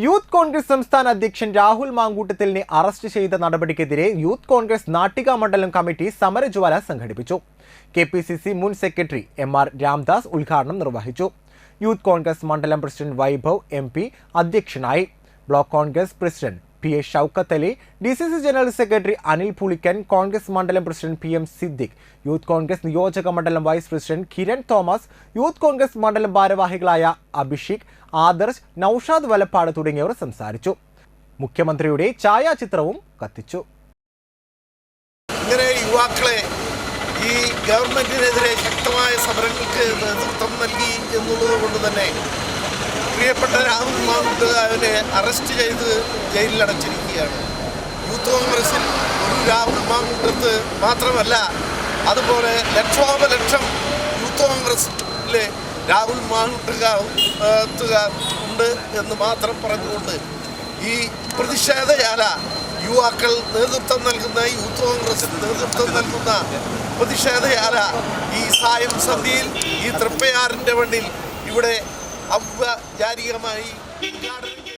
Youth Congress സംസ്ഥാന അധ്യക്ഷൻ Rahul മാങ്കൂട്ടത്തിലിനെ arrest ചെയ്ത നടപടിക്കെതിരെ യൂത്ത് കോൺഗ്രസ് നാട്ടിക മണ്ഡലം കമ്മിറ്റി സമരജ്വാല സംഘടിപ്പിച്ചു. കെ പി സി സി മുൻ സെക്രട്ടറി എം ആർ രാംദാസ് ഉദ്ഘാടനം നിർവഹിച്ചു. യൂത്ത് കോൺഗ്രസ് മണ്ഡലം പ്രസിഡന്റ് വൈഭവ് എം പി അധ്യക്ഷനായി. Block Congress president P A Shoukath Ali D C C general secretary Anil Pulikkan Congress മണ്ഡലം president P M Siddique youth Congress നിയോജക മണ്ഡലം vice president Kiran Thomas youth Congress മണ്ഡലം ഭാരവാഹികളായ അഭിഷേക് ആദർശ് നൌഷാദ് വലപ്പാട് തുടങ്ങിയവർ സംസാരിച്ചു. മുഖ്യമന്ത്രിയുടെ ഛായാചിത്രവും കത്തിച്ചു. ഇങ്ങനെ യുവാക്കളെ ഈ ഗവൺമെന്റിനെതിരെ ശക്തമായ സമരങ്ങൾക്ക് നേതൃത്വം നൽകി എന്നുള്ളത് കൊണ്ട് തന്നെ പ്രിയപ്പെട്ട രാഹുൽ അവനെ അറസ്റ്റ് ചെയ്ത് ജയിലിലടച്ചിരിക്കുകയാണ്. യൂത്ത് കോൺഗ്രസിൽ ഒരു രാഹുൽ മാമുണ്ടത്ത് മാത്രമല്ല അതുപോലെ ലക്ഷോപലക്ഷം യൂത്ത് കോൺഗ്രസിലെ രാഹുൽ മാങ്കുട്ടുകാർ ഉണ്ട് എന്ന് മാത്രം പറഞ്ഞുകൊണ്ട് ഈ പ്രതിഷേധജാല യുവാക്കൾ നേതൃത്വം നൽകുന്ന യൂത്ത് കോൺഗ്രസിന് നേതൃത്വം നൽകുന്ന പ്രതിഷേധയാല ഈ സായം സന്ധ്യയിൽ ഈ തൃപ്പയാറിന്റെ മണ്ണിൽ ഇവിടെ ഔപചാരികമായി ഉദ്ഘാടനം.